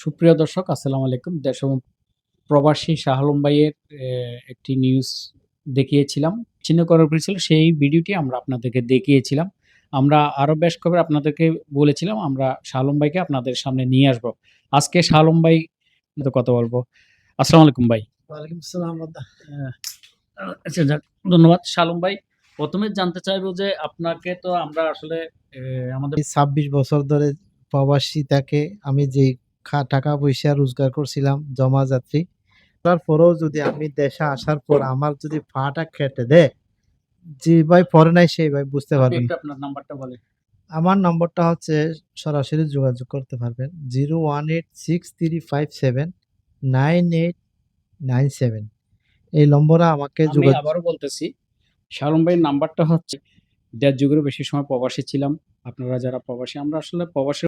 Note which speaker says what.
Speaker 1: সুপ্রিয় দর্শক আসসালামু আলাইকুম। দেশ এবং প্রবাসী শাহ আলম ভাইয়ের একটি নিউজ দেখিয়েছিলাম। চিহ্ন করার উপরে ছিল সেই ভিডিওটি আমরা আপনাদেরকে দেখিয়েছিলাম। আমরা আরও বেশ কবে আপনাদেরকে বলেছিলাম আমরা শাহ আলম ভাইকে আপনাদের সামনে নিয়ে আসব। আজকে শাহ আলম ভাই তো কথা বলব। আসসালামু আলাইকুম ভাই।
Speaker 2: ওয়ালাইকুম আসসালাম
Speaker 1: আচ্ছা যাক, ধন্যবাদ। শাহ আলম ভাই প্রথমে জানতে চাইব যে আপনাকে তো আমরা আসলে আমাদের
Speaker 2: ছাব্বিশ বছর ধরে প্রবাসী তাকে আমি যে খা- টাকা পয়সা রোজগার করছিলাম জমা যাত্রী। তারপরেও যদি আমি দেশে আসার পর আমার যদি ফাটা কেটে দেয় যে ভাই পরে নাই সেই ভাই বুঝতে পারবেন
Speaker 1: আপনার নাম্বারটা বলে
Speaker 2: আমার নম্বরটা হচ্ছে সরাসরি যোগাযোগ করতে পারবেন zero one eight six three five seven nine eight nine seven. এই নম্বরে আমাকে যোগাযোগ
Speaker 1: আবারও বলতেছি শালম ভাইয়ের নাম্বারটা হচ্ছে দেড় যুগেরও বেশি সময় প্রবাসী ছিলাম। আপনারা যারা প্রবাসী আমরা আসলে প্রবাসী